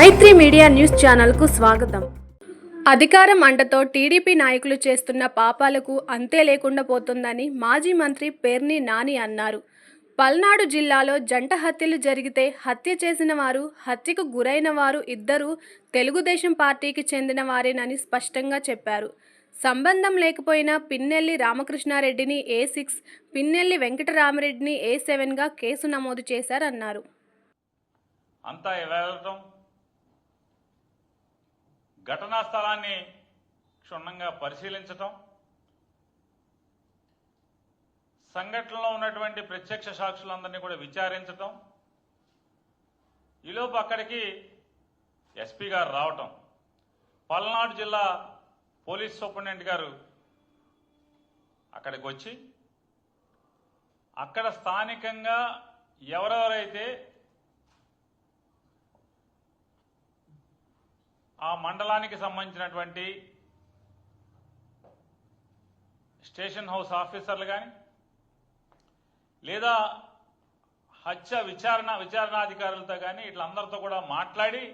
మైత్రి media news ఛానల్కు స్వాగతం. అధికారం అంటతో టీడీపీ నాయకులు చేస్తున్న పాపాలకు అంతే లేకుండా పోతుందని మాజీ మంత్రి పేర్ని నాని అన్నారు. పల్నాడు జిల్లాలో జంట హత్యలు జరిగితే హత్య చేసిన వారు హత్యకు గురైన వారు ఇద్దరు తెలుగుదేశం పార్టీకి చెందిన వారేనని స్పష్టంగా చెప్పారు. సంబంధం లేకపోయినా పిన్నెల్లి రామకృష్ణారెడ్డిని ఏ సిక్స్ పిన్నెల్లి వెంకటరామరెడ్డిని ఏ సెవెన్గా కేసు నమోదు చేశారన్నారు. అంతా వెళ్ళటం ఘటనా స్థలాన్ని క్షుణ్ణంగా పరిశీలించటం సంఘటనలో ఉన్నటువంటి ప్రత్యక్ష సాక్షులందరినీ కూడా విచారించటం ఈలోపు అక్కడికి ఎస్పీ గారు రావటం. పల్నాడు జిల్లా పోలీస్ సూపరింటెండెంట్ గారు అక్కడికి వచ్చి అక్కడ స్థానికంగా ఎవరెవరైతే ఆ మండలానికి సంబంధించినటువంటి స్టేషన్ హౌస్ ఆఫీసర్లు కానీ లేదా హత్య విచారణ విచారణాధికారులతో కానీ ఇట్లందరితో కూడా మాట్లాడి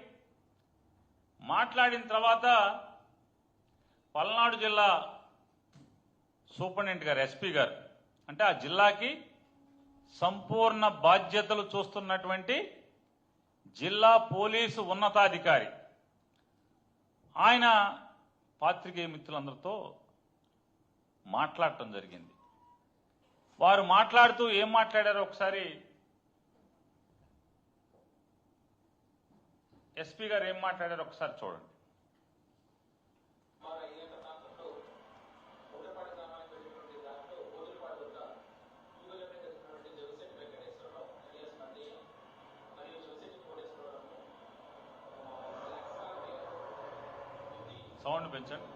మాట్లాడిన తర్వాత పల్నాడు జిల్లా సూపరింటెండెంట్ గారు ఎస్పీ గారు అంటే ఆ జిల్లాకి సంపూర్ణ బాధ్యతలు చూస్తున్నటువంటి జిల్లా పోలీసు ఉన్నతాధికారి ఆయన పాత్రికేయ మిత్రులందరితో మాట్లాడటం జరిగింది. వారు మాట్లాడుతూ ఏం మాట్లాడారో ఒకసారి ఎస్పీ గారు ఏం మాట్లాడారో ఒకసారి చూడండి. సౌండ్ పెంచండి.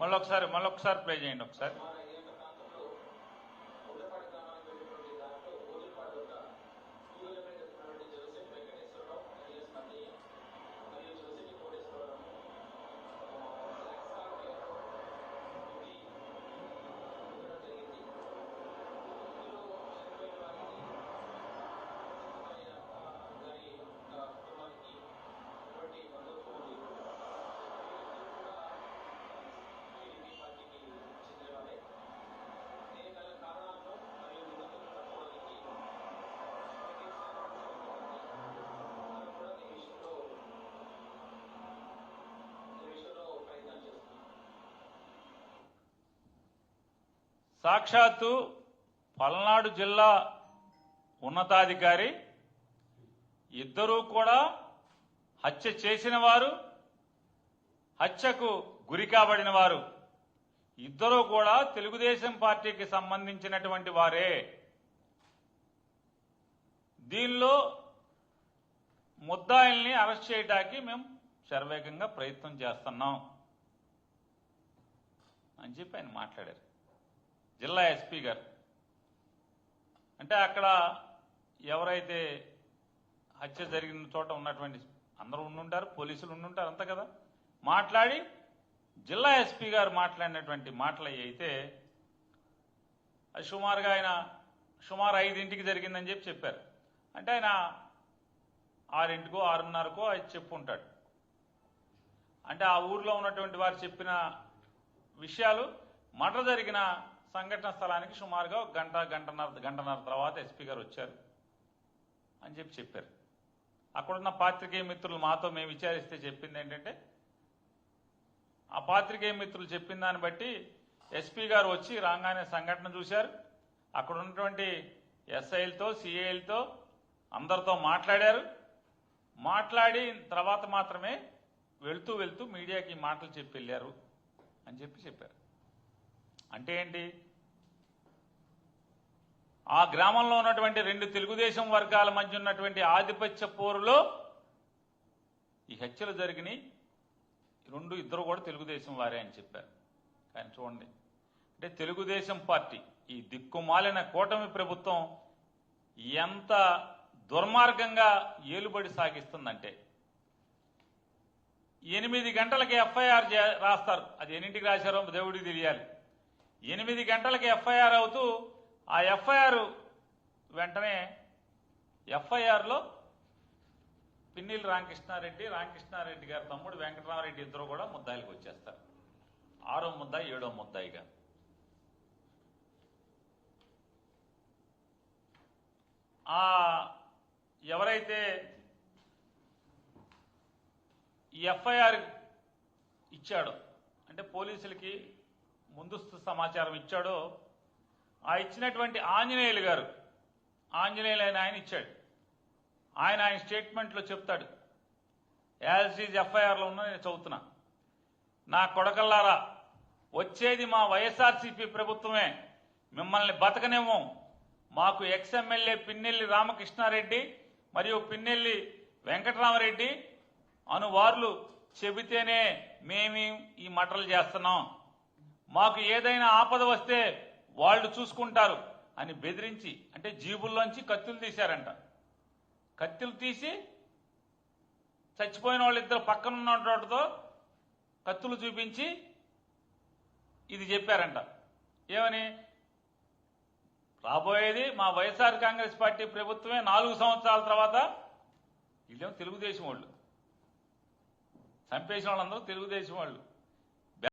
మళ్ళీ ఒకసారి మళ్ళీ ఒకసారి ప్లే చేయండి ఒకసారి. సాక్షాత్తు పల్నాడు జిల్లా ఉన్నతాధికారి ఇద్దరూ కూడా హత్య చేసిన వారు హత్యకు గురి కాబడిన వారు. ఇద్దరూ కూడా తెలుగుదేశం పార్టీకి సంబంధించినటువంటి వారే. దీనిలో ముద్దాయిల్ని అరెస్ట్ చేయడానికి మేము శరవేగంగా ప్రయత్నం చేస్తున్నాం అని చెప్పి ఆయన మాట్లాడారు. జిల్లా ఎస్పీ గారు. అంటే అక్కడ ఎవరైతే హత్య జరిగిన చోట ఉన్నటువంటి అందరూ ఉండుంటారు పోలీసులు ఉండుంటారు అంతా కదా? మాట్లాడి జిల్లా ఎస్పీ గారు మాట్లాడినటువంటి మాటలు అయితే అది సుమారుగా ఆయన సుమారు ఐదింటికి జరిగిందని చెప్పి చెప్పారు. అంటే ఆయన ఆరింటికో ఆరున్నరకో అది చెప్పు ఉంటాడు అంటే ఆ ఊర్లో ఉన్నటువంటి వారు చెప్పిన విషయాలు మర్డర్ జరిగిన సంఘటన స్థలానికి సుమారుగా ఒక గంట గంటన్నర గంటన్నర తర్వాత ఎస్పీ గారు వచ్చారు అని చెప్పి చెప్పారు. అక్కడున్న పాత్రికేయ మిత్రులు మాతో మేము విచారిస్తే చెప్పింది ఏంటంటే ఆ పాత్రికేయ మిత్రులు చెప్పిన దాన్ని బట్టి ఎస్పీ గారు వచ్చి రాగానే సంఘటన చూశారు. అక్కడ ఉన్నటువంటి ఎస్ఐలతో సిఐలతో అందరితో మాట్లాడారు. మాట్లాడి తర్వాత మాత్రమే వెళ్తూ వెళ్తూ మీడియాకి ఈ మాటలు చెప్పి వెళ్ళారు అని చెప్పి చెప్పారు. అంటే ఏంటి? ఆ గ్రామంలో ఉన్నటువంటి రెండు తెలుగుదేశం వర్గాల మధ్య ఉన్నటువంటి ఆధిపత్య పోరులో ఈ హత్యలు జరిగినాయి. రెండు ఇద్దరు కూడా తెలుగుదేశం వారే అని చెప్పారు. కానీ చూడండి. అంటే తెలుగుదేశం పార్టీ ఈ దిక్కుమాలిన కూటమి ప్రభుత్వం ఎంత దుర్మార్గంగా ఏలుబడి సాగిస్తుందంటే ఎనిమిది గంటలకి ఎఫ్ఐఆర్ రాస్తారు. అది ఎన్నింటికి రాశారో దేవుడికి తెలియాలి. ఎనిమిది గంటలకి ఎఫ్ఐఆర్ అవుతూ ఆ ఎఫ్ఐఆర్ వెంటనే ఎఫ్ఐఆర్లో పిన్నిల్ రామకృష్ణారెడ్డి రామకృష్ణారెడ్డి గారి తమ్ముడు వెంకటరామరెడ్డి ఇద్దరు కూడా ముద్దాయిలకు వచ్చేస్తారు. ఆరో ముద్దాయి ఏడో ముద్దాయిగా. ఆ ఎవరైతే ఎఫ్ఐఆర్ ఇచ్చాడో అంటే పోలీసులకి ముందస్తు సమాచారం ఇచ్చాడో? ఆ ఇచ్చినటువంటి ఆంజనేయులు గారు. ఆంజనేయులు అయిన ఆయన ఇచ్చాడు. ఆయన ఆయన స్టేట్మెంట్లో చెప్తాడు. యాజ్ ఈజ్ ఎఫ్ఐఆర్లో ఉన్న నేను చదువుతున్నా. నా కొడకల్లారా వచ్చేది మా వైఎస్ఆర్సీపీ ప్రభుత్వమే. మిమ్మల్ని బతకనేమో మాకు ఎక్స్ఎమ్మెల్యే పిన్నెల్లి రామకృష్ణారెడ్డి మరియు పిన్నెల్లి వెంకటరామరెడ్డి అనువార్లు చెబితేనే మేము ఈ మటలు చేస్తున్నాం. మాకు ఏదైనా ఆపద వస్తే వాళ్ళు చూసుకుంటారు అని బెదిరించి అంటే జీబుల్లోంచి కత్తులు తీశారంట. కత్తులు తీసి చచ్చిపోయిన వాళ్ళిద్దరు పక్కన ఉన్నతో కత్తులు చూపించి ఇది చెప్పారంట. ఏమని? రాబోయేది మా వైఎస్ఆర్ కాంగ్రెస్ పార్టీ ప్రభుత్వమే నాలుగు సంవత్సరాల తర్వాత వీళ్ళేమో తెలుగుదేశం వాళ్ళు. చంపేసిన వాళ్ళందరూ తెలుగుదేశం వాళ్ళు.